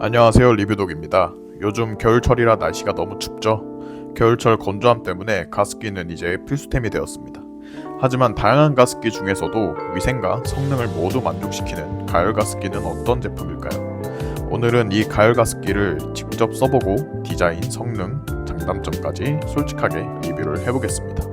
안녕하세요 리뷰독입니다. 요즘 겨울철이라 날씨가 너무 춥죠. 겨울철 건조함 때문에 가습기는 이제 필수템이 되었습니다. 하지만 다양한 가습기 중에서도 위생과 성능을 모두 만족시키는 가열 가습기는 어떤 제품일까요? 오늘은 이 가열 가습기를 직접 써보고 디자인, 성능, 장단점까지 솔직하게 리뷰를 해보겠습니다.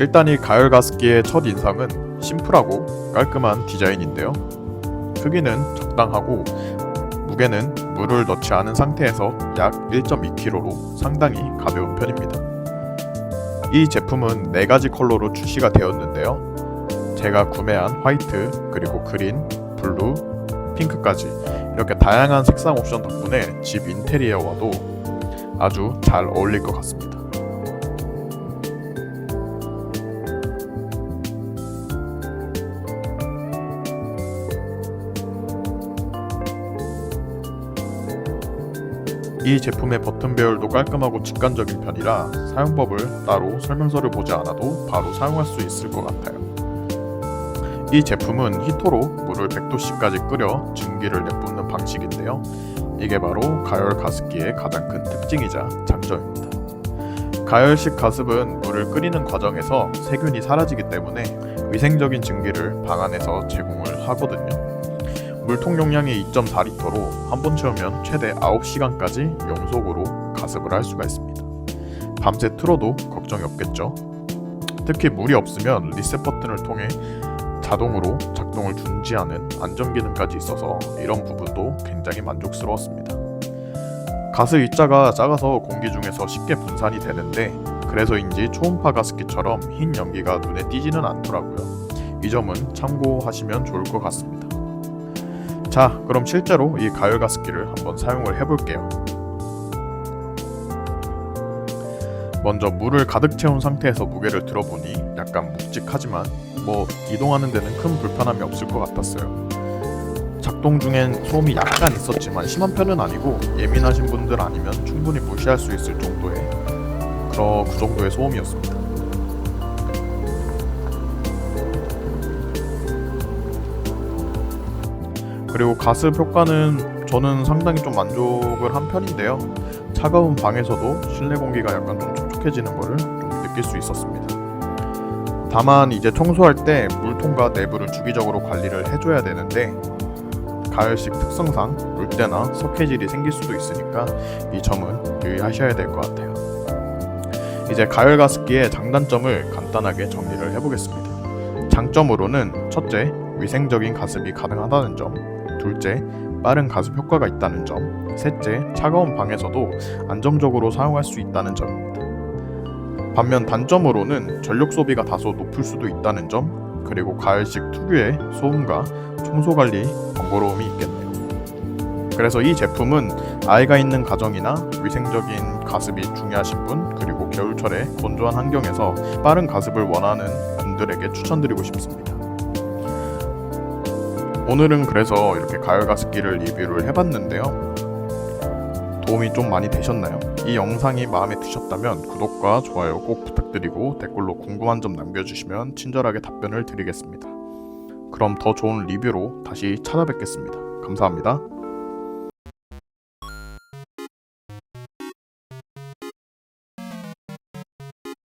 일단 이 가열 가습기의 첫 인상은 심플하고 깔끔한 디자인인데요. 크기는 적당하고 무게는 물을 넣지 않은 상태에서 약 1.2kg로 상당히 가벼운 편입니다. 이 제품은 4가지 컬러로 출시가 되었는데요. 제가 구매한 화이트, 그리고 그린, 블루, 핑크까지 이렇게 다양한 색상 옵션 덕분에 집 인테리어와도 아주 잘 어울릴 것 같습니다. 이 제품의 버튼 배열도 깔끔하고 직관적인 편이라 사용법을 따로 설명서를 보지 않아도 바로 사용할 수 있을 것 같아요. 이 제품은 히터로 물을 100도씨까지 끓여 증기를 내뿜는 방식인데요. 이게 바로 가열 가습기의 가장 큰 특징이자 장점입니다. 가열식 가습은 물을 끓이는 과정에서 세균이 사라지기 때문에 위생적인 증기를 방 안에서 제공을 하거든요. 물통 용량이 2.4리터로 한 번 채우면 최대 9시간까지 연속으로 가습을 할 수가 있습니다. 밤새 틀어도 걱정이 없겠죠. 특히 물이 없으면 리셋 버튼을 통해 자동으로 작동을 중지하는 안전 기능까지 있어서 이런 부분도 굉장히 만족스러웠습니다. 가스 입자가 작아서 공기 중에서 쉽게 분산이 되는데 그래서인지 초음파 가습기처럼 흰 연기가 눈에 띄지는 않더라고요. 이 점은 참고하시면 좋을 것 같습니다. 자, 그럼 실제로 이 가열 가습기를 한번 사용을 해볼게요. 먼저 물을 가득 채운 상태에서 무게를 들어보니 약간 묵직하지만 뭐 이동하는 데는 큰 불편함이 없을 것 같았어요. 작동 중엔 소음이 약간 있었지만 심한 편은 아니고 예민하신 분들 아니면 충분히 무시할 수 있을 정도의 그러 그 정도의 소음이었습니다. 그리고 가습 효과는 저는 상당히 좀 만족을 한 편인데요. 차가운 방에서도 실내 공기가 약간 좀 촉촉해지는 것을 좀 느낄 수 있었습니다. 다만 이제 청소할 때 물통과 내부를 주기적으로 관리를 해줘야 되는데 가열식 특성상 물때나 석회질이 생길 수도 있으니까 이 점은 유의하셔야 될 것 같아요. 이제 가열 가습기의 장단점을 간단하게 정리를 해보겠습니다. 장점으로는 첫째, 위생적인 가습이 가능하다는 점, 둘째, 빠른 가습 효과가 있다는 점, 셋째, 차가운 방에서도 안정적으로 사용할 수 있다는 점입니다. 반면 단점으로는 전력 소비가 다소 높을 수도 있다는 점, 그리고 가을식 특유의 소음과 청소 관리 번거로움이 있겠네요. 그래서 이 제품은 아이가 있는 가정이나 위생적인 가습이 중요하신 분, 그리고 겨울철에 건조한 환경에서 빠른 가습을 원하는 분들에게 추천드리고 싶습니다. 오늘은 그래서 이렇게 가열 가습기를 리뷰를 해봤는데요. 도움이 좀 많이 되셨나요? 이 영상이 마음에 드셨다면 구독과 좋아요 꼭 부탁드리고 댓글로 궁금한 점 남겨주시면 친절하게 답변을 드리겠습니다. 그럼 더 좋은 리뷰로 다시 찾아뵙겠습니다. 감사합니다.